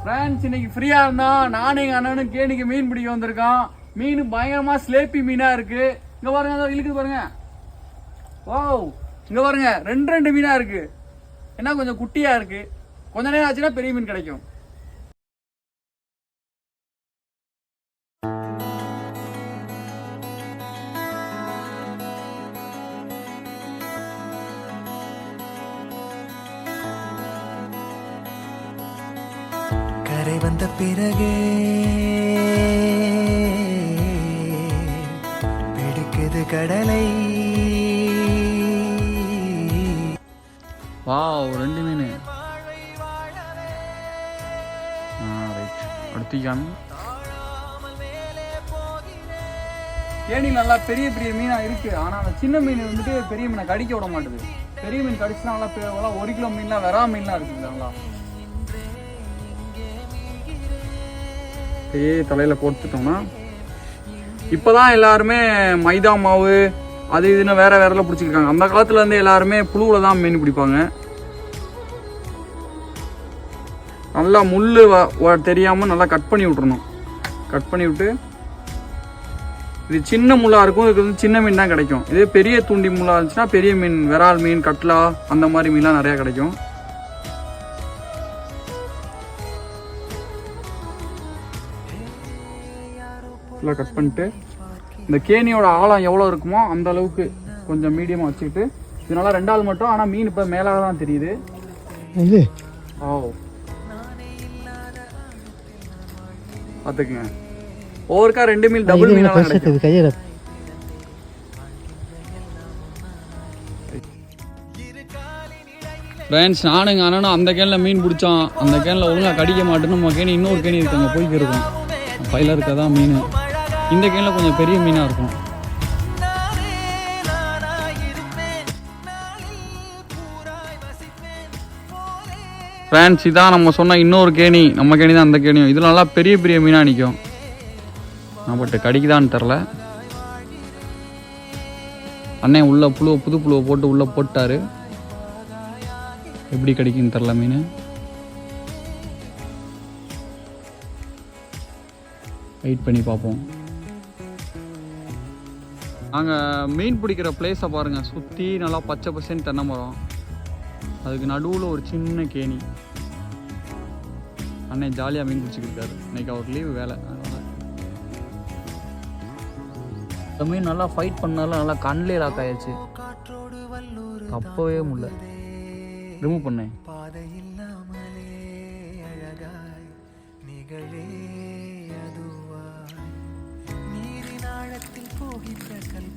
Friends இன்னைக்கு ஃப்ரீயா இருந்தா நானும் எங்க அண்ணனும் கேணிக்கு மீன் பிடிக்க வந்திருக்கோம். மீன் பயங்கரமா ஸ்லேப்பி மீனா இருக்கு. இங்க பாருங்க இழுக்குது பாருங்க. ஓ இங்க பாருங்க ரெண்டு ரெண்டு மீனா இருக்கு. என்ன கொஞ்சம் குட்டியா இருக்கு. கொஞ்ச நேரம் ஆச்சுன்னா பெரிய மீன் கிடைக்கும். கரை வந்த பிறகே பிடிக்குது கடலை. வாவ் ரெண்டு மீன். அடுத்திக்காம ஏனி நல்லா பெரிய பெரிய மீனா இருக்கு? ஆனா அந்த சின்ன மீன் வந்துட்டு பெரிய மீனை கடிக்க விட மாட்டுது. பெரிய மீன் கடிச்சுனா நல்லா ஒரு கிலோ மீன்லாம் வெறா மீன்லாம் இருக்குது நல்லா. அப்படியே தலையில கொடுத்துட்டோம்னா இப்பதான் எல்லாருமே மைதா மாவு அது இதுன்னு வேற வேறல பிடிச்சிருக்காங்க அந்த காலத்துல இருந்து எல்லாருமே புழுவில் தான் மீன் பிடிப்பாங்க. நல்லா முள் வ- தெரியாம நல்லா கட் பண்ணி விட்டுறணும். கட் பண்ணி விட்டு இது சின்ன முள்ளா இருக்கும் இதுக்கு வந்து சின்ன மீன் தான் கிடைக்கும். இதே பெரிய தூண்டி முள்ளா இருந்துச்சுன்னா பெரிய மீன் விரால் மீன் கட்லா அந்த மாதிரி மீன்லாம் நிறைய கிடைக்கும். ஃபுல்லாக கட் பண்ணிட்டு இந்த கேணியோட ஆழம் எவ்வளோ இருக்குமோ அந்த அளவுக்கு கொஞ்சம் மீடியமாக வச்சுக்கிட்டு இதனால ரெண்டாள் மட்டும் ஆனால் மீன் இப்போ மேலாக தான் தெரியுது. இது? ஓ பார்த்துக்குங்க ஒவ்வொருக்கா ரெண்டு மீன் டபுள் பெருசா கிடைக்கும் கையில். ஃப்ரெண்ட்ஸ் நானுங்க அண்ணனும் அந்த கேனில் மீன் பிடிச்சோம். அந்த கேனில் ஒழுங்காக கடிக்க மாட்டேன்னு நம்ம கேணி இன்னொரு கேணி இருக்கு அங்கே போய்க்கு இருக்கும் பையில இருக்கதான் மீன். இந்த கேனில் கொஞ்சம் பெரிய மீனாக இருக்கும். ஃபேன்சி தான் ஃப்ரெண்ட்ஸ் இதான் நம்ம சொன்ன இன்னொரு கேணி. நம்ம கேணி தான் அந்த கேணியும். இதில் நல்லா பெரிய பெரிய மீனாக நிற்கும் நான் பட் கடிக்குதான்னு தெரில அண்ணன் உள்ள புழுவை புது புழுவை போட்டு உள்ளே போட்டாரு. எப்படி கிடைக்குன்னு தெரில மீன். வெயிட் பண்ணி பார்ப்போம். நாங்கள் மீன் பிடிக்கிற பிளேஸை பாருங்கள் சுற்றி நல்லா பச்சை பசேன்னு தென்னை மரம். அதுக்கு நடுவில் ஒரு சின்ன கேணி. அண்ணன் ஜாலியாக மீன் பிடிச்சிக்கிட்டாரு இன்னைக்கு அவர் லீவு வேலை. அந்த இந்த மீன் நல்லா ஃபைட் பண்ணாலும் நல்லா கண்ணிலே லாக் ஆயிடுச்சு தப்பவே முடியல. ரிமூவ் பண்ணேன் பாதை இல்லாமலே